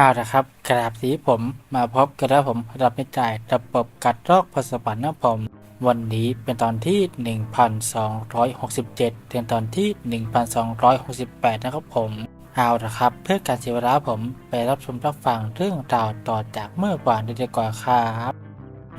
เอาละครับกราบสีผมมาพบกันแล้วผมรับไม่จ่ายระบบกัดรอกภาษาบันนะผม วันนี้เป็นตอนที่ 1267เป็นตอนที่ 1268 นะครับผมเอาละครับ เพื่อการเสียเวลาผมไปรับชมรับฟังเรื่องราวต่อจากเมื่อวานดีกว่าครับ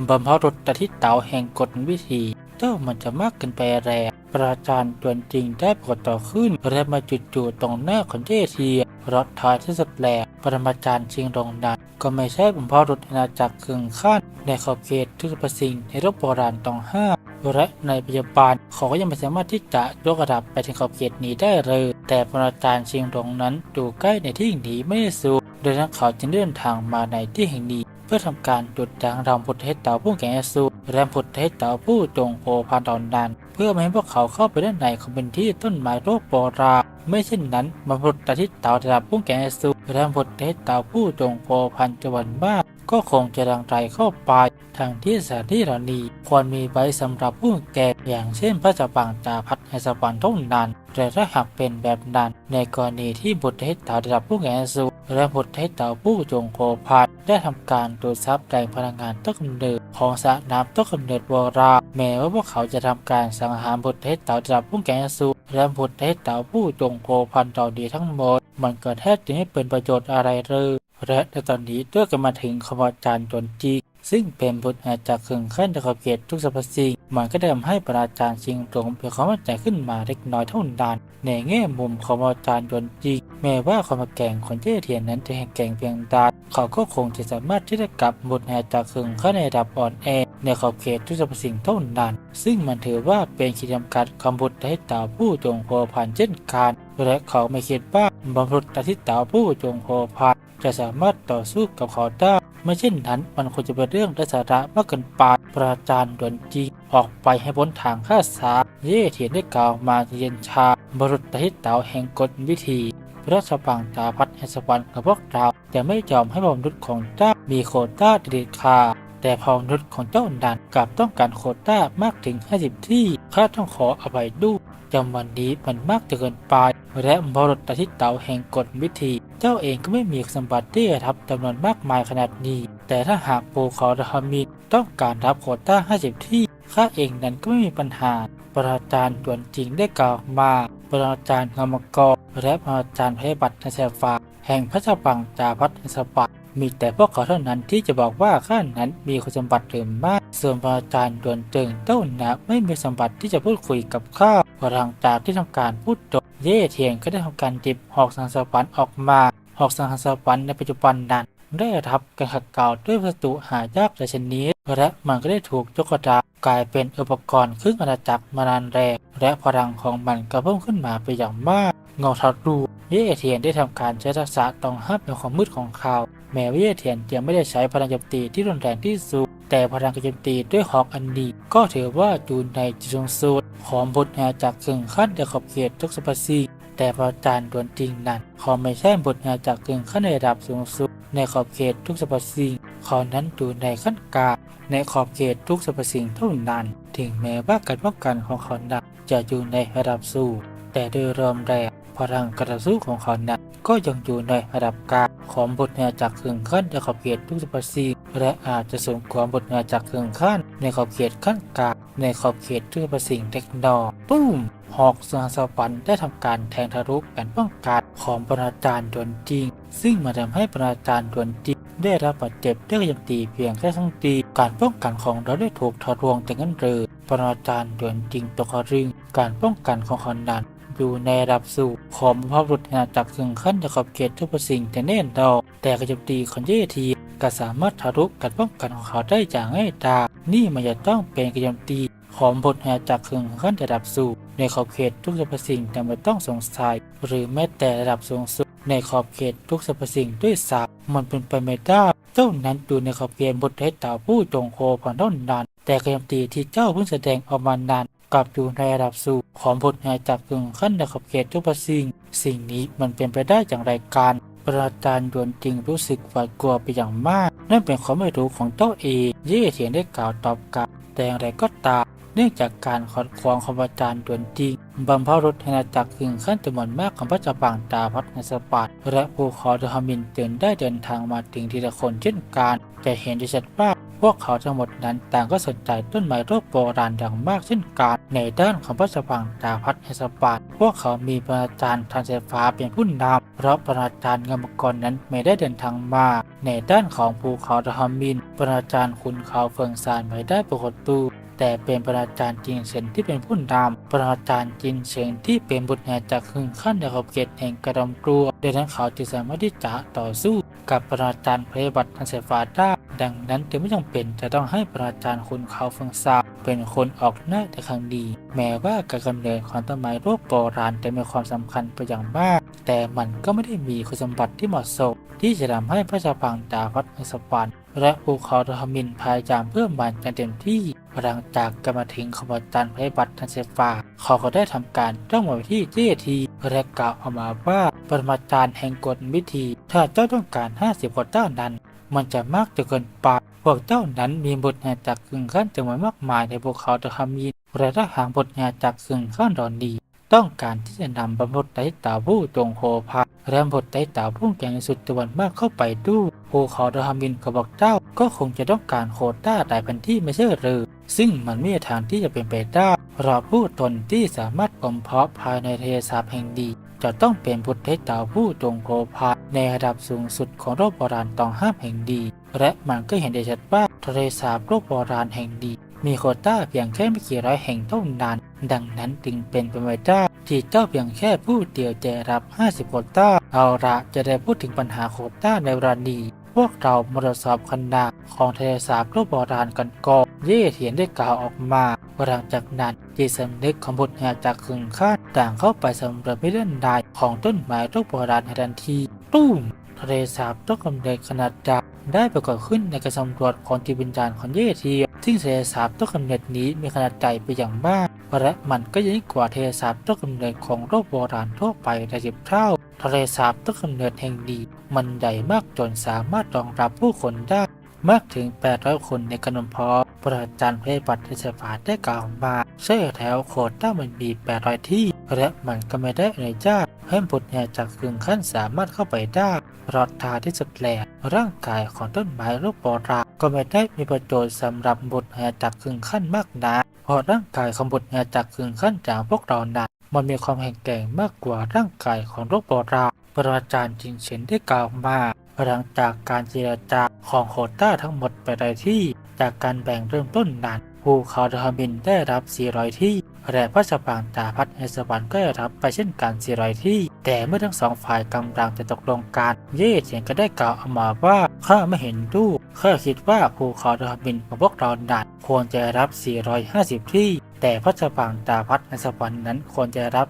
บำเพ็ญรถแต่ที่เตาแห่งกฎวิธี เจ้ามันจะมากเกินไปแรงประจานตัวจริงได้ปรากฏต่อขึ้น และมาจุดจูตรงหน้าของเจเทียรถทอยที่สุดแหลกปรมาจารย์ชิงรงดันก็ไม่ใช่บำเพ็ญรถอาณาจักรครึ่งขั้นในขอบเขตทุกประสิ่งในรบโบราณตองห้าและในปัจจุบันเขาก็ยังไม่สามารถที่จะยกระดับไปถึงขอบเขตนี้ได้เลย แต่ปรมาจารย์ชิงรงนั้นอยู่ใกล้ในที่แห่งนี้ไม่สูงโดยนั้นเขาจึงเดินทางมาในที่แห่งนี้ พื่อทำการจุดจางรำพุทธให้เต่าผู้แก่สูและพุทธให้เต่าผู้จงโพพานตอนนั้น เพื่อไม่ให้พวกเขาเข้าไปด้านในของเป็นที่ต้นไม้โรคโบราณไม่เช่นนั้นบรรพุทธที่เต่าระดับผู้แก่สูและพุทธให้เต่าผู้จงโพพันจวันมาก ก็คงจะรังไรเข้าไปทางที่สถานที่เหล่านี้ควรมีไว้สำหรับผู้แก่อย่างเช่นพระจ้าปังจาพัดให้สวรรค์เท่านั้นแต่ถ้าหากเป็นแบบนั้นในกรณีที่บุตรให้เต่าระดับผู้แก่สู และบุตรให้เต่าผู้จงโคพันได้ทำการดูดซับแรงพลังงานต้นกำเนิดของสระน้ำต้นกำเนิดโบราณแม้ว่าพวกเขาจะทำการสังหารบุตรให้เต่าจับผู้แก่สูและบุตรให้เต่าผู้จงโคพันต่อดีทั้งหมด มันก็แทบจะไม่เป็นประโยชน์อะไรเลยและในตอนนี้ตัวกันมาถึงขบวนการจนจี ซึ่งเป็นบทอาจากเครื่องขั้นในขอบเขตทุกสรรพสิ่งมันก็ได้ทำให้ประอาจารย์ชิงตรงเพียงความมั่นใจขึ้นมาเล็กน้อยเท่านั้นในแง่มุมของอาจารย์ยนจีแม้ว่าความแก่งของเจ้เทียนนั้นจะแห่งแก่งเพียงใดเขาก็คงจะสามารถที่จะกลับบทอาจากเครื่องขั้นในระดับอ่อนแอในขอบเขตทุกสรรพสิ่งเท่านั้น ซึ่งมันถือว่าเป็นขีดจำกัดคำบุตรให้ตาผู้จงโพพันเช่นกันและเขาไม่คิดว่าบรรพุทธที่ตาผู้จงโพพันจะสามารถต่อสู้กับเขาได้ ไม่เช่นนั้นมันควรจะเป็นเรื่องไร้สาระมากเกินไปประจานด่วนจริง ออกไปให้พ้นทางข้าสาเย่เทียนได้กล่าวมาเย็นชา บรุษทิเตาแห่งกฎวิธี พระสปังตาพัดแห่งสวรรค์กับพวกเราจะไม่ยอมให้มนุษย์ของเจ้ามีโคต้าเด็ดขาดแต่พอมนุษย์ของเจ้าดันกลับต้องการโคต้ามากถึง 50 ที่ข้าต้องขออภัยด้วย จำวันนี้มันมากจเกินไป และบรดทิเตาแห่งกฎวิธี เจ้าเองก็ไม่มีสมบัติที่จะทับจำนวนมากมายขนาดนี้ แต่ถ้าหากปูเขาดามิดต้องการรับโคต้า 50 ที่ข้าเองนั้นก็ไม่มีปัญหาประอาจารย์ด่วนจริงได้กล่าวมาประอาจารย์งามกรและประอาจารย์พยบัตรในแสฟาแห่งพระเจ้าปังจาพัฒนสปัมีแต่พวกเขาเท่านั้นที่จะบอกว่าข้านั้นมีคุณสมบัติหรือไม่ ส่วนพระอาจารย์ด่วนจึงเต้าหนักไม่มีสมบัติที่จะพูดคุยกับข้าหลังจากที่ทำการพูดจบเย่เทียงก็ได้ทำการจิบหอกสังสวรรค์ออกมาหอกสังสวรรค์ในปัจจุบันนั้นได้รับการขัดเกลาด้วยวัสดุหายากหลายชนิดและมันก็ได้ถูกยกระดับกลายเป็นอุปกรณ์ครึ่งอาณาจักรมานานแรกและพลังของมันก็เพิ่มขึ้นมาไปอย่างมาก เงาทัดรูเย่เทียนได้ทำการใช้ทักษะต้องห้ามในความมืดของเขา แม้ว่าเยเทียนยังไม่ได้ใช้พลังโจมตีที่รุนแรงที่สุด แต่พลังโจมตีด้วยหอกอันนี้ก็ถือว่าอยู่ในจุดสูงสุดของบทแห่จากครึ่งขั้นในขอบเขตทุกสรรพสิ่งแต่พระอาจารย์ดวนจริงนั้นขาไม่ใช่บทแห่จากครึ่งขั้นในระดับสูงสุด ในขอบเขตทุกสรรพสิ่งเขานั้นอยู่ในขั้นกลางในขอบเขตทุกสรรพสิ่งเท่านั้น ถึงแม้ว่าการป้องกันของเขานั้นจะอยู่ในระดับสูงแต่โดยรวมแล้วพลังกระสู้ของเขานั้นก็ยังอยู่ในระดับกลาง ของบทแห่จากเครึ่องขั้นในขอบเขตทุกสรรพสิ่งและอาจจะสูงกว่าบทแห่จากเครึ่องขั้นในขอบเขตขั้นกลางในขอบเขตทุกสปสิ่งเล็กน้อยตุ้มหอกสหสวรรค์ได้ทำการแทงทะลุแผ่นป้องกันของปราจารย์ดวนจริง ซึ่งมาทำให้ปราจารย์ดวนจริงได้รับบาดเจ็บด้วยการตีเพียงแค่ทั้งตีการป้องกันของเราได้ถูกทะลวงแต่งั้นเลยปราจารย์ดวนจริงตกริงการป้องกันของเขานั้น อยู่ในระดับสูงของพระบุตรอาจากถึงขั้นจะขอบเขตทุกสิ่งแต่แน่นดอกแต่กระจมตีของเยทีก็สามารถทะลุการป้องกันของเขาได้อย่างง่ายดายนี่มันจะต้องเป็นกระจมตีของบทแห่จากถึงขั้นระดับสูงในขอบเขตทุกสรรพสิ่งแต่ไม่ต้องสงสัย หรือแม้แต่ระดับสูงสุดในขอบเขตทุกสรรพสิ่งด้วยซ้ำมันเป็นไปไม่ได้เจ้านั้นอยู่ในขอบเขตบทให้ต่าผู้จงโคผ่อนเท่านั้นแต่กระจมตีที่เจ้าเพิ่งแสดงออกมานาน กลับอยู่ในระดับสูงของบทแห่จากถึงขั้นในขอบเขตทุกประสิ่ง สิ่งนี้มันเป็นไปได้อย่างไรกันประจารย์ดวนจริงรู้สึกหวาดกลัวไปอย่างมาก นั่นเป็นความไม่รู้ของเจ้าเองเย่เถียงได้กล่าวตอบกลับแต่อย่างไรก็ตามในนื่องจากการขอดขวางของอาจารย์ด่วนจริงบรรพบุรุษแห่งอาณาจักรขึงขั้นจำนวนมากของพระเจ้าบางตาพัฒนสปาร์ตและภูเขาดฮามินเตือนได้เดินทางมาถึงทีละคนเช่นกัน จะเห็นได้ชัดว่าพวกเขาทั้งหมดนั้นต่างก็สนใจต้นไม้รูปโบราณอย่างมากเช่นกันในด้านของพระสพังดาพัฒนสปาร์พวกเขามีปราจารย์ทางไฟฟ้าเป็นผู้นำเพราะปรมาจารย์งามกรนั้นไม่ได้เดินทางมาในด้านของภูเขาดฮามินปราจารย์คุณเขาเฟิงซานไม่ได้ปรากฏตัวแต่เป็นปราจารย์จินเฉินที่เป็นผู้นำปราจารย์จินเฉินที่เป็นบุตรแห่จากขึงขั้นในขอบเขตแห่งกระดมกลัวดังนั้นเขาจึงสามารถที่จะต่อสู้ กับปรมาจารย์พยาบัติทางสายฟ้าได้ดังนั้นจึงไม่จำเป็นจะต้องให้ปรมาจารย์คุณเขาเฟิงซาเป็นคนออกหน้าแต่ครั้งดี แม้ว่าการกำเนิดของต้นไม้รูปโบราณจะมีความสำคัญไปอย่างมาก แต่มันก็ไม่ได้มีคุณสมบัติที่เหมาะสม ที่จะทำให้พระชาพังดาวัดในสปานและภูเขาทหมินพยายามเพิ่มมันกันเต็มที่ หลังจากกรรมาถึงขบวนการพยาบัตรทันเซฟาเขาก็ได้ทำการจ้องมาที่เจทีและกล่าวออกมาว่าปรมาจารย์แห่งกฎวิธี ถ้าเจ้าต้องการ 50กว่าเจ้านั้น มันจะมากจนเกินไปพวกเจ้านั้นมีบทแห่จากกึ่งขั้นจำนวนมากมายในภูเขาตะคามีนและถ้าหากบทแห่จากกึ่งขั้นดอนดีต้องการที่จะนำบรรพตไตตาผู้จงโหพาและบทไตตาผู้แก่งสุดจำนวนมากเข้าไปดูภูเขาตะคามินก็บอกเจ้าก็คงจะต้องการโคต้าหลายพันที่ไม่ใช่หรือ ซึ่งมันไม่มีทางที่จะเป็นไปได้เพราะผู้ตนที่สามารถบ่มเพาะภายในเทศาสตร์แห่งดี จะต้องเป็นพุทธเจ้าผู้จงโภาในระดับสูงสุดของโลกโบราณตองห้ามแห่งดี และมันก็เห็นได้ชัดว่าทะเลสาบโลกโบราณแห่งดี มีโคต้าเพียงแค่ไม่กี่ร้อยแห่งเท่านั้น ดังนั้นจึงเป็นไปไม่ได้ที่เจ้าเพียงแค่ผู้เดียวจะรับ 50 โคต้า เอาละจะได้พูดถึงปัญหาโคต้าในเวลานี้ วกเรามาตรวจสอบขนาดของทะเลสาบโลกโบราณกันก่อนเย่เทียนได้กล่าวออกมาหลังจากนั้นจิตสำนึกของบุตรแห่จากขึงข้าต่างเข้าไปสำรวจไม่เล่นใดของต้นไม้โลกโบราณในทันทีตุ้มทะเลสาบต้นกำเนิดขนาดยักษ์ได้ปรากฏขึ้นในการสำรวจของจิตวิญญาณของเย่เทียนซึ่งทะเลสาบต้นกำเนิดนี้มีขนาดใหญ่ไปอย่างมากและมันก็ยิ่งกว่าทะเลสาบต้นกำเนิดของโลกโบราณทั่วไปหลายสิบเท่าทะเลสาบต้นกำเนิดแห่งดี มันใหญ่มากจนสามารถรองรับผู้คนได้มากถึง 800 คนในขนมพอปราจารย์เพยบัตรเทศบาได้กล่าวมาใช่แล้วโคต้ามันมี 800 ที่ และมันก็ไม่ได้อนุญาตให้บุตรแห่จากกึ่งขั้นสามารถเข้าไปได้รอดทาที่สุดแหลกร่างกายของต้นไม้รูปโบราณก็ไม่ได้มีประโยชน์สำหรับบุตรแห่จากกึ่งขั้นมากนักเพราะร่างกายของบุตรแห่จากกึ่งขั้นจากพวกเรานั้น มันมีความแข็งแกร่งมากกว่าร่างกายของโรคโบราณปรมาจารย์จิงเฉินได้กล่าวมาหลังจากการเจรจาของโคต้าทั้งหมดไปได้ที่จากการแบ่งเริ่มต้นนั้นภูเขาดามินได้รับ 400 ที่ และพระชปางตาพัฒเอสวรรค์ก็ได้รับไปเช่นกัน 400 ที่ แต่เมื่อทั้งสองฝ่ายกำลังจะตกลงกันเย่เถียนก็ได้กล่าวออกมาว่าข้าไม่เห็นด้วยข้าคิดว่าภูเขาดามินของพวกเรานั้นควรจะรับ 450 ที่ แต่พระชปางตาพัฒเอสวรรค์นั้นควรจะรับ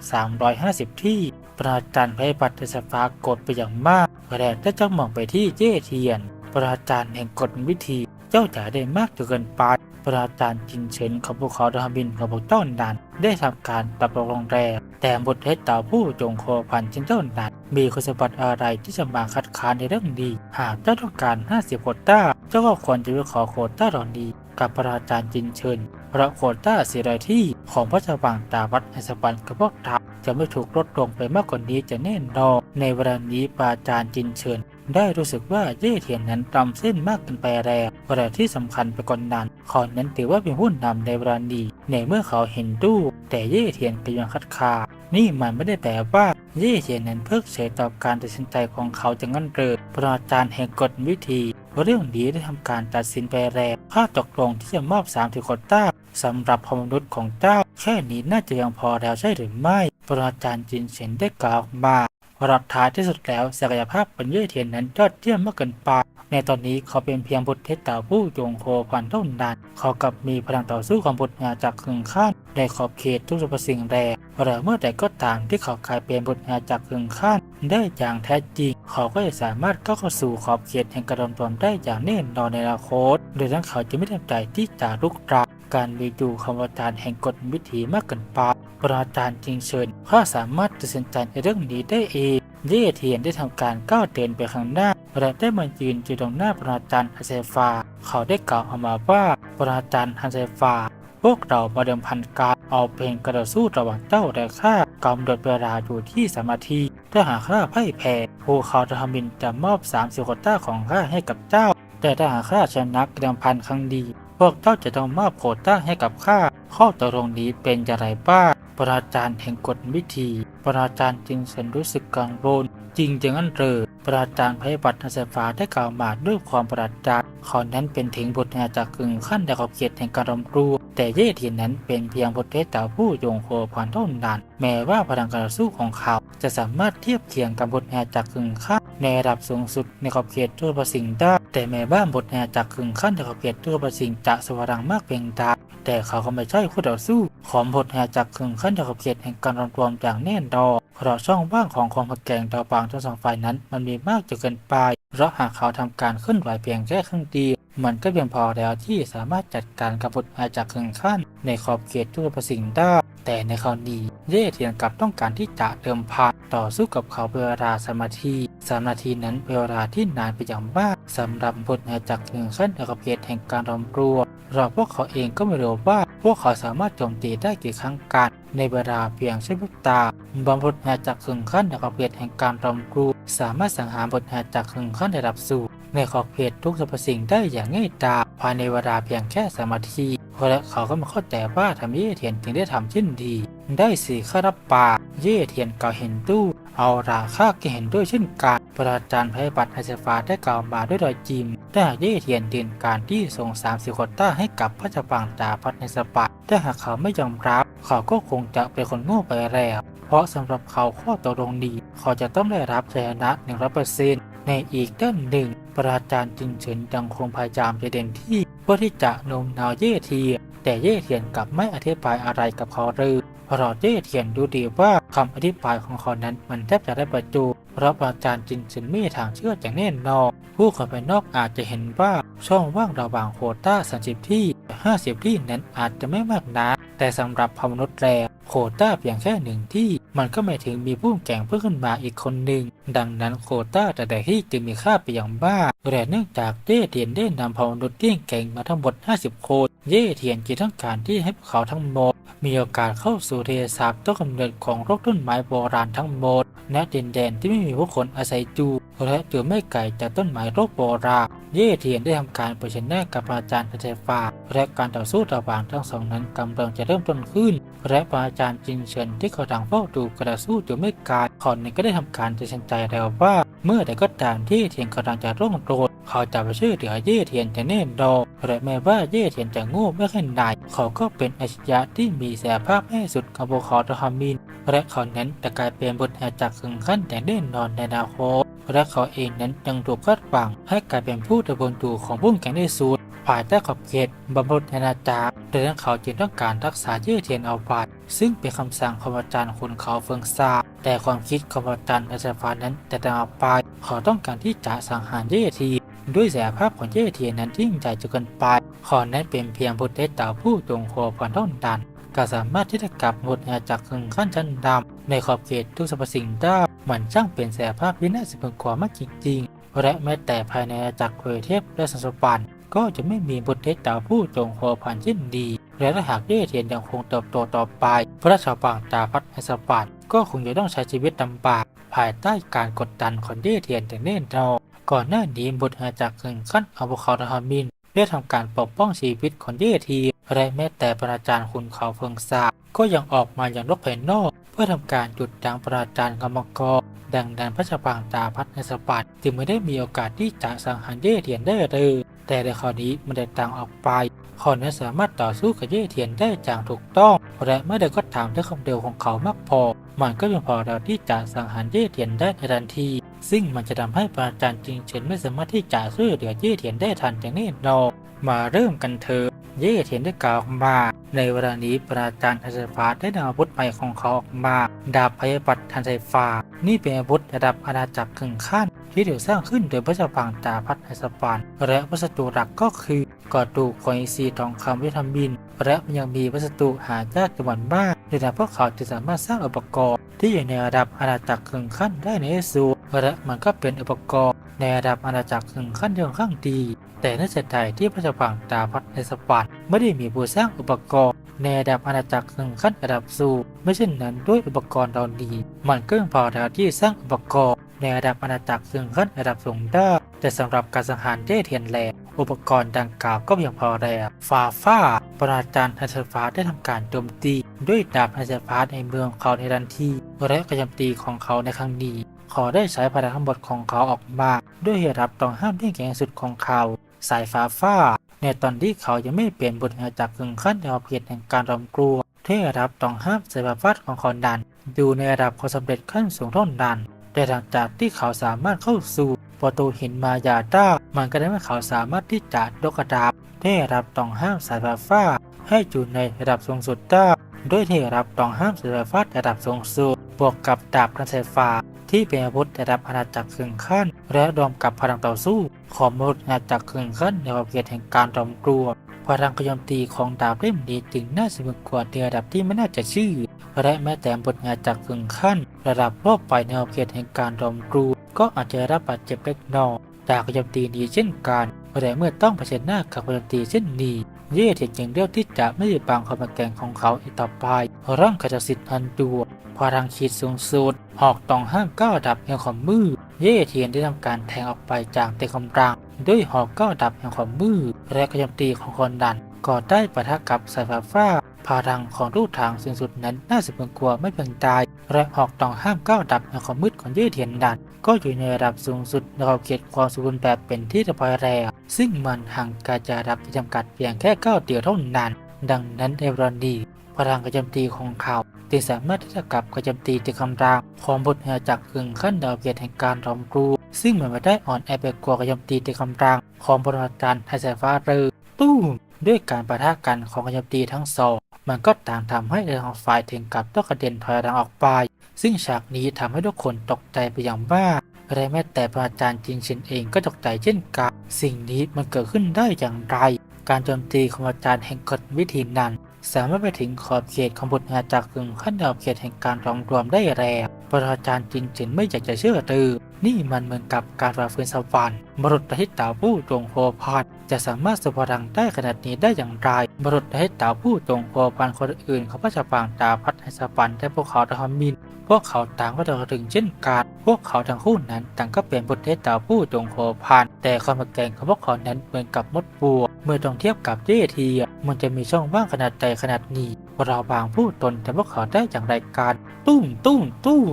350 ที่ ปราจารย์พยบัตรสภากดไปอย่างมากและได้จ้องมองไปที่เย่เทียน ปราจารย์แห่งกฎวิธี เจ้าจ่าได้มากจนเกินไป ปราจารย์จินเฉินของภูเขาดาบินของพวกเจ้านั้นได้ทำการปรับปรุงแรงแต่บทเทศต่อผู้จงโคพันเช่นเจ้านั้นมีคุณสมบัติอะไรที่จะมาคัดค้านในเรื่องนี้หากเจ้าต้องการ 50โคต้า เจ้าก็ควรจะไปขอโคต้าเหล่านี้กับปราจารย์จินเฉิน เพราะโควต้าเสียรายที่ของพระเจ้าบางตาวัดในสวรรค์กับพวกเราจะไม่ถูกลดลงไปมากกว่านี้จะแน่นอนในเวลานี้ปราจารย์จินเฉินได้รู้สึกว่าเย่เทียนนั้นตำเส้นมากเกินไปแล้วแต่ที่สำคัญไปกว่านนั้นขานั้นถือว่าเป็นผู้นำในเวลานี้ในเมื่อเขาเห็นดูแต่เย่เทียนก็ยังคัดค้านนี่มันไม่ได้แปลว่าเย่เทียนนั้นเพิกเฉยต่อการตัดสินใจของเขาจะงั้นเลยปราจารย์แห่งกฎวิธี เรื่องนี้ได้ทำการตัดสินไปแล้ว ข้าตกลงที่จะมอบสามสิโควต้าสำหรับพมนุษย์ของเจ้า แค่นี้น่าจะยังพอแล้วใช่หรือไม่ปรอาจารย์จินเฉินได้กล่าวมา รัดท้ายที่สุดแล้วศักยภาพปัญญาเทียนนั้นยอดเยี่ยมมากเกินไปในตอนนี้เขาเป็นเพียงบุตรเทศตาผู้จงโคพันเท่านั้นเขากับมีพลังต่อสู้ของบุตรงาจากขึงข้านในขอบเขตทุกสรรพสิ่งแรงหรือเมื่อใดก็ตามที่เขากลายเป็นบุตรงาจากขึงข้านได้อย่างแท้จริง เขาก็จะสามารถก้าวเข้าสู่ขอบเขตแห่งกระดมตนได้อย่างแน่นอนในอนาคตโดยทั้งเขาจะไม่ทำใจที่จะลุกราน การมีดูคำอาจารย์แห่งกฎวิถีมากเกินไปปราจารย์จริงเชิญข้าสามารถตัดสินใจในเรื่องนี้ได้เองเย่เทียนได้ทำการก้าวเดินไปข้างหน้าและได้มายืนอยู่ตรงหน้าปราจารย์ฮันเซฟา เขาได้กล่าวออกมาว่าปราจารย์ฮันเซฟา พวกเรามาเดิมพันการเอาเป็นกระสู้ระหว่างเจ้าและข้ากำหนดเวลาอยู่ที่สมาทีถ้าหากข้าพ่ายแพ้ภูเขาทมินจะมอบ3ามสิโคต้าของข้าให้กับเจ้า แต่ถ้าหากข้าชนะเดมพันครั้งดี พวกเจ้าจะต้องมอบโควต้าให้กับข้า ข้อตกลงนี้เป็นอย่างไรบ้างปราจารย์แห่งกฎวิธี ปราจารย์จึงสันรู้สึกกังวลจริงอย่างนั้นเรือปราจารย์พยาบัตรนักศึกษาได้กล่าวมาด้วยความประหลาดใจเขานั้นเป็นถึงบทแห่จากกึ่งขั้นในขอบเขตแห่งการรำรูแต่เย่เทียนนั้นเป็นเพียงบทเทศต่ผู้โยงโคผ่านเท่านั้นแม้ว่าพลังการสู้ของเขา จะสามารถเทียบเคียงกับบทแห่จากกึ่งขั้นในระดับสูงสุดในขอบเขตทั่วประสิงได้แต่แม้ว่าบทแห่จากกึ่งขั้นในขอบเขตทั่วประสิงจะสว่างมากเพียงใดแต่เขาก็ไม่ใช่คู่ต่อสู้ ของบทแห่จากกึ่งขั้นในขอบเขตแห่งการรวมอย่างแน่นดอเพราะช่องว่างของความขัดแย้งต่อบางทั้งสองฝ่ายนั้น มันมีมากจนเกินไป เพราะหากเขาทำการเคลื่อนไหวเพียงแค่ครึ่งเดียวมันก็เพียงพอแล้วที่สามารถจัดการกับบทอาจากครึ่งขั้น ในขอบเขตทุกประสิ่งได้ แต่ในคราวนี้เย่เทียนกลับต้องการที่จะเดิมพันต่อสู้กับเขาเป็นเวลาสมาทีสามนาทีนั้นเป็นเวลาที่นานไปอย่างมากสำหรับบทอาจากครึ่งขั้นในขอบเขตแห่งการรำรวมเราพวกเขาเองก็ไม่รู้ว่า พวกเขาสามารถโจมตีได้กี่ครั้งกัน ในเวลาเพียงใช้พริบตาบำรุดแหจากขึงขั้นในขอบเขตแห่งการรำรู สามารถสังหารบทแหจากขึงขั้นในระดับสูงในขอบเขตทุกสรรพสิ่งได้อย่างง่ายดายภายในเวลาเพียงแค่สามนาทีและเขาก็มาเข้าใจว่าทำเย่เทียนถึงได้ทำเช่นดี ได้สีข้ารับปากเย่เทียนเก่าเห็นตู้ เอาราค่าก็เห็นด้วยเช่นกันประจารย์พยาบัตรไอเซฟาได้กล่าวมาด้วยรอยจิมแต่หากเย่เทียนเดินการที่ส่งสามสิบควต้าให้กับพระเจ้าปังจาพัฒในสปะแต่หากเขาไม่ยอมรับ เขาก็คงจะเป็นคนโง่ไปแล้ว เพราะสำหรับเขาข้อตกลงนี้เขาจะต้องได้รับชัยชนะหนึ่งร้อยเปอร์เซ็นต์ในอีกด้านหนึ่งประจารย์จินเฉินยังคงพยายามจะเด่นที่เพื่อที่จะโน้มน้าวเย่เทียนแต่เย่เทียนกลับไม่อธิบายอะไรกับเขาเลย เพราะเย่เทียนดูดีว่าคำอธิบายของเขานั้นมันแทบจะได้ประจูเพราะอาจารย์จินสินมีทางเชื่ออย่างแน่นอนผู้คนภายนอกอาจจะเห็นว่าช่องว่างระหว่างโควต้า30 ที่ 50 ที่นั้นอาจจะไม่มากนักแต่สำหรับพมนุษย์แล้วโควต้าเพียงแค่หนึ่งที่มันก็หมายถึงมีผู้แข่งเพิ่มขึ้นมาอีกคนหนึ่ง ดังนั้นโควต้าแต่แต่ที่จึงมีค่าไปอย่างมากแต่เนื่องจากเย่เทียนได้นำพมนุษย์ที่แข่งมาทั้งหมด 50 คน เย่เทียนจึงต้องการที่ให้พวกเขาทั้งหมด มีโอกาสเข้าสู่เทศาสตร์ต้นกำเนิดของโรคต้นไม้โบราณทั้งหมดณดินแดนที่ไม่มีผู้คนอาศัยอยู่และอยู่ไม่ไกลจากต้นไม้โรคโบราณ เย่เทียนได้ทำการเผชิญหน้ากับอาจารย์ไฟฟ้าและการต่อสู้ระหว่างทั้งสองนั้นกำลังจะเริ่มต้นขึ้น และอาจารย์จินเฉินที่เขาดังเฝ้าดูกระสู้อยู่ไม่ไกลขอนนี้ก็ได้ทำการตัดสินใจแล้วว่า เมื่อใดก็ตามที่เทียนกำลังจะร่วงโรด เขาจะไปช่วยเหลือเย่เทียนจะแน่นอนและแม้ว่าเย่เทียนจะโง่ไม่แค่ไหนเขาก็เป็นอัจฉริยะที่มีศักยภาพให้สุดของพวกเขาทฮามิน และเขานั้นจะกลายเป็นบทแห่จากขึงขั้นแต่แน่นอนในอนาคตและเขาเองนั้นยังถูกคาดหวังให้กลายเป็นผู้ดำรงอยู่ของผู้แข่งในสุดภายใต้ขอบเขตบำรุงอาณาจักรดังนั้นเขาจึงต้องการรักษาเย่เทียนเอาไว้ซึ่งเป็นคำสั่งของอาจารย์คุณเขาเฟิงซาแต่ความคิดของอาจารย์อาจารย์ฟ้านั้นแต่ต่างออกไปเขาต้องการที่จะสังหารเย่เทียน ด้วยศักยภาพของเย่เทียนนั้นที่ยิ่งใหญ่จนเกินไปขอนั้นเป็นเพียงบุตรเต่าผู้ตรงโคผ่านเท่านั้นก็สามารถที่จะกลับหมดอาจากขึงขั้นชั้นดำในขอบเขตทุกสรรพสิ่งได้เหมันช่างเป็นศักยภาพที่น่าสะพรึงกว่ามากจริงๆและแม้แต่ภายในอาจักรเวเทพและสันสปันก็จะไม่มีบทเทศต่าผู้จงโคผ่านเช่นดี และถ้าหากเย่เทียนยังคงเติบโตต่อไป พระชาวบางตาพัฒนสปันก็คงจะต้องใช้ชีวิตลำบากภายใต้การกดดันของเย่เทียนแต่แน่นอน ก่อนหน้านี้บทอาจากขึงขั้นอาบุคาทฮามินได้ทำการปกป้องชีวิตของเย่ทีและแม้แต่ปราจารย์คุณเขาเฟิงซาก็ยังออกมาอย่างรบภายนอก เพื่อทำการหยุดยั้งปราจารย์กรรมกรดังนั้นพระชาบางตาพัฒนสปัดจึงไม่ได้มีโอกาสที่จะสังหารเย่เทียนได้เลยแต่ในข้อนี้มันได้ต่างออกไปขอนั้นสามารถต่อสู้กับเย่เทียนได้อย่างถูกต้อง และเมื่อใดก็ตามด้วยความเร็วของเขามากพอ มันก็เพียงพอแล้วที่จะสังหารเย่เทียนได้ในทันที ซึ่งมันจะทำให้ปราจารย์จริงเฉินไม่สามารถที่จะช่วยเหลือเย่เทียนได้ทันอย่างแน่นอนมาเริ่มกันเถอะเย่เทียนได้กล่าวมา ในเวลานี้ปราจารย์ทันไฟฟ้าได้นำอาวุธใหม่ของเขาออกมา ดาบพยาบัตรทันไฟฟ้า นี่เป็นอาวุธระดับอาณาจักรครึ่งขั้น ที่ถูกสร้างขึ้นโดยพระเจ้าพังตาพัฒไอสปาน และวัสดุหลักก็คือกระดูกของอิซีทองคำวิตามิน และมันยังมีวัสดุหายากจำนวนมากดังนั้นพวกเขาจะสามารถสร้างอุปกรณ์ที่อยู่ในระดับอาณาจักรครึ่งขั้นได้ในที่สุดและมันก็เป็นอุปกรณ์ในระดับอาณาจักรครึ่งขั้นที่ค่อนข้างดี แต่น่าเสียดายที่พระเจ้าพังตาพัฒไอสปาน ไม่ได้มีผู้สร้างอุปกรณ์ในระดับอาณาจักรครึ่งขั้นระดับสูงไม่เช่นนั้นด้วยอุปกรณ์เหล่านี้มันก็ยังพอแล้วที่สร้างอุปกรณ์ในระดับอาณาจักรครึ่งขั้นระดับสูงได้แต่สำหรับการสังหารเด้เทียนแลอุปกรณ์ดังกล่าวก็เพียงพอแล้วฟาฟาปราจารย์ทันไฟฟ้าได้ทำการโจมตีด้วยดาบทันไฟฟ้าในเมืองเขาในทันทีและการโจมตีของเขาในครั้งนี้ขอได้ใช้พลังทั้งหมดของเขาออกมา ด้วยเหตุรับต้องห้ามที่แข็งสุดของเขา สายฟ้าฟ้า ในตอนที่เขายังไม่เปลี่ยนบทอาณาจักรครึ่งขั้นแนวเพียรแห่งการรำกลัวเทรับต้องห้ามสายฟ้าฟาดของเขาดัน อยู่ในระดับความสำเร็จขั้นสูงเท่านั้นแต่หลังจากที่เขาสามารถเข้าสู่ประตูหินมายาด้ามันก็ได้ให้เขาสามารถที่จะยกระดับเทรับต้องห้ามสายฟ้าฟ้า ให้อยู่ในระดับสูงสุดได้ด้วยเทรับต้องห้ามสายฟ้าฟาระดับสูงสุดบวกกับดาบกระแสฟ้า ที่เป็นอาวุธระดับอาณาจักรครึ่งขั้น และรวมกับพลังต่อสู้ ของมนุษย์อาณาจักรครึ่งขั้นในประเภทแห่งการรำกลัวพลังกยมตีของดาบเล่มนี้จึงน่าสนุกกว่าในระดับที่ไม่น่าจะชื่อ และแม้แต่บทงานจากครึ่งขั้น ระดับรอบไปในประเภทแห่งการรำกลัวก็อาจจะรับบาดเจ็บเล็กน้อยจากกยมตีนี้เช่นกันแต่เมื่อต้องเผชิญหน้ากับกระยมตีเช่นนี้ เย่เทียนจึงเลือกที่จะไม่หยุดบังความแกร่งของเขาอีกต่อไปร่างขจสิทธิ์พันตัวพลังขีดสูงสุดหอกตองห้ามก้าวดับแห่งความมืด เย่เทียนได้ทำการแทงออกไปจากเต็กำลังด้วยหอกก้าวดับแห่งความมืดและกระยำตีของคนดันก็ได้ปะทะกับสายฟ้าฟ้าพลังของรูทางสูงสุดนั้นน่าสะพึงกลัวไม่เพียงตายและหอกตองห้ามก้าวดับแห่งความมืดของเย่เทียนดัน ก็อยู่ในระดับสูงสุดในขอบเขตความสมบูรณ์แบบเป็นที่เรียบร้อยแล้ว ซึ่งมันห่างไกลจากระดับที่จำกัดเพียงแค่ก้าวเดียวเท่านั้น ดังนั้นในวันนี้พลังกระจำตีของเขาจึงสามารถที่จะกลับกระจำตีที่กำลังของบทแหจากกึ่งขั้นดาวเกียรติแห่งการรอมกรูซึ่งเหมันไม่ได้อ่อนแอไปกว่ากระจำตีที่กำลังของบทอาจารย์ไทยสายฟ้าเรือตู้มด้วยการปะทะกันของกระจำตีทั้งสองมันก็ต่างทำให้เรือของฝ่ายถึงกับต้องกระเด็นถอยหลังออกไป ซึ่งฉากนี้ทำให้ทุกคนตกใจไปอย่างมากและแม้แต่พระอาจารย์จินเชินเองก็ตกใจเช่นกัน สิ่งนี้มันเกิดขึ้นได้อย่างไร การโจมตีของอาจารย์แห่งกฎวิธีนั้น สามารถไปถึงขอบเขตของบทอาจากึงขั้นขอบเขตแห่งการรองรวมได้แล้วพระอาจารย์จินเฉินไม่อยากจะเชื่อตือ นี่มันเหมือนกับการฝ่าฝืนสวรรค์มรุษที่เต่าผู้จงโพพันจะสามารถสุพลังได้ขนาดนี้ได้อย่างไรมรุษที่เต่าผู้จงโพพันคนอื่นเขาก็จะปางตาพัดให้สวรรค์แต่พวกเขาทำมิน พวกเขาต่างก็จะถึงเช่นกันพวกเขาทั้งคู่นั้นต่างก็เป็นบุตรเทพเต่าผู้จงโผพันแต่ความแก่งของพวกเขานั้นเหมือนกับมดบัว เมื่อต้องเทียบกับเย่ทีมันจะมีช่องว่างขนาดใดขนาดนี้เราบางผู้ตนแต่พวกเขาได้อย่างไรกันตุ้มตุ้มตุ้ม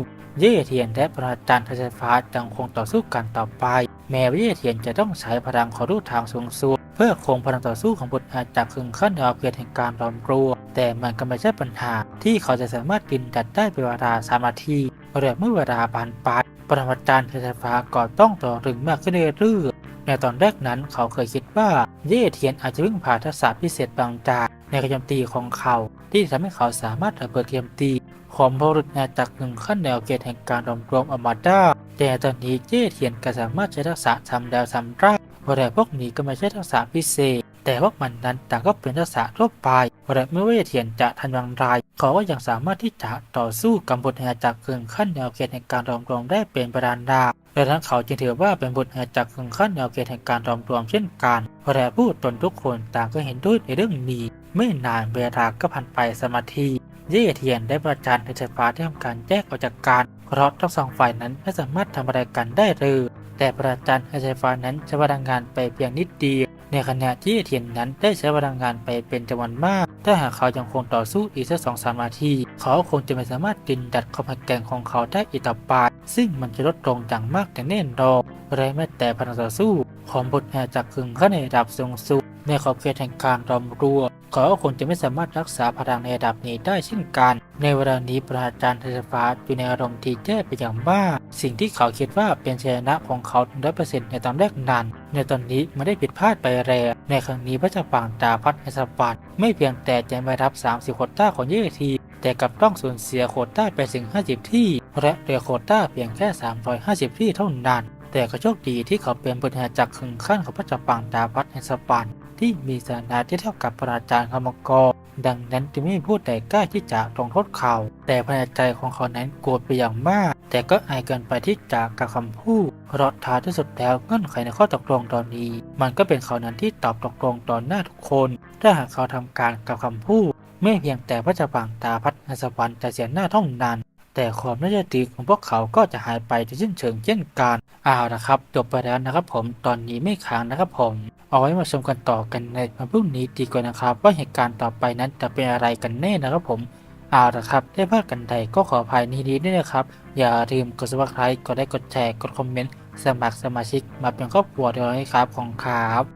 เย่เทียนและพระอาจารย์ไฟฟ้ายังคงต่อสู้กันต่อไป แม้ว่าเย่เทียนจะต้องใช้พลังของรูทางสูงสุด เพื่อคงพลังต่อสู้ของบุตรอาจากครึ่งขั้นดาวเกียรติแห่งการรอมกลัว แต่มันก็ไม่ใช่ปัญหา ที่เขาจะสามารถกินดัดได้เป็นเวลาสามนาทีหรือเมื่อเวลาผ่านไปปรมาจารย์ไฟฟ้าก็ต้องต่อถึงมากขึ้นเรื่อยๆในตอนแรกนั้นเขาเคยคิดว่าเย่เทียนอาจจะวิ่งผ่านทักษะพิเศษบางจากในกระยำตีของเขา ที่ทำให้เขาสามารถระเบิดเกมตีของบรุษอาจากหนึ่งขั้นแนวเกตแห่งการรวมรวมออกมาได้แต่ตอนนี้เย่เทียนก็สามารถใช้ทักษะทำดาวทำร่า งแต่พวกนี้ก็ไม่ใช่ทักษะพิเศษ แต่พวกมันนั้นต่างก็เป็นทักษะทั่วไปและไม่ว่าเย่เทียนจะทันอย่างไรเขาก็ยังสามารถที่จะต่อสู้กับบทแห่จากเกึ่งขั้นแนวเขตแห่งการรวมรวมได้เป็นประดานดาดังนั้นเขาจึงถือว่าเป็นบทแห่จากเกึ่งขั้นแนวเขตแห่งการรวมรวมเช่นกันวและผู้ตนทุกคนต่างก็เห็นด้วยในเรื่องนี้ ไม่นานเวลาก็ผ่านไปสมาธิเย่เทียนได้ประจานในไฟฟ้าที่ทำการแยกออกจากกันเพราะทั้งสองฝ่ายนั้นไม่สามารถทำอะไรกันได้เลย แต่ประจันไฟฟ้านั้นใช้พลังงานไปเพียงนิดเดียวในขณะที่เทียนนั้นได้ใช้พลังงานไปเป็นจำนวนมาก ถ้าหากเขายังคงต่อสู้อีกสักสองสามนาที เขาคงจะไม่สามารถดินดัดความแข็งแกร่งของเขาได้อีกต่อไป ซึ่งมันจะลดลงอย่างมากแต่แน่นอนไรแม้แต่พลังต่อสู้ ของบทแห่จากขึงขั้นในระดับสูงสุด ในขอบเขตแห่งการรอมรัวเขาก็คงจะไม่สามารถรักษาพลังในระดับนี้ได้เช่นกัน ในเวลานี้ประอาจารย์ไทยฟ้าอยู่ในอารมณ์ที่แย่ไปอย่างมาก สิ่งที่เขาคิดว่าเป็นชัยชนะของเขาร้อยเปอร์เซ็นต์ในตอนแรกนั้น ในตอนนี้ไม่ได้ผิดพลาดไปแล้วในครั้งนี้พระเจ้าปางตาพัดไอสปันไม่เพียงแต่จะไม่รับ 30โคต้าของเยที แต่กลับต้องสูญเสียโคต้าไปถึง 50 ที่ และเหลือโคต้าเพียงแค่ 350 ที่เท่านั้นแต่ก็โชคดีที่เขาเป็นบุตรจากขึงขั้นของพระจ้าปางดาพัดแห่งสปัน ที่มีสถานะที่เท่ากับพระอาจารย์คมกร ดังนั้นจึงไม่มีผู้ใดกล้าที่จะลงโทษเขา แต่ภายในใจของเขานั้นโกรธไปอย่างมาก แต่ก็อายเกินไปที่จะกับคำพูดเพราะท้ายที่สุดแล้วเงื่อนไขในข้อตกลงตอนนี้ มันก็เป็นเขานั้นที่ตอบตกลงต่อหน้าทุกคน ถ้าหากเขาทำการกับคำพูดไม่เพียงแต่พระเจ้าปางตาพัดนสวรรค์จะเสียหน้าท่านั้น แต่ความน่าเชื่อถือของพวกเขาก็จะหายไปโดยสิ้นเชิงเช่นกันเอาละครับจบไปแล้วนะครับผมตอนนี้ไม่ค้างนะครับผม เอาไว้มาชมกันต่อกันในวันพรุ่งนี้ดีกว่านะครับ ว่าเหตุการณ์ต่อไปนั้นจะเป็นอะไรกันแน่นะครับผมเอาละครับได้พลาดกันใดก็ขออภัยในที่นี้ด้วยนะครับ อย่าลืมกด subscribe กดไลค์กดแชร์กดคอมเมนต์สมัครสมาชิกมาเป็นครอบครัวเดียวกันครับของครับ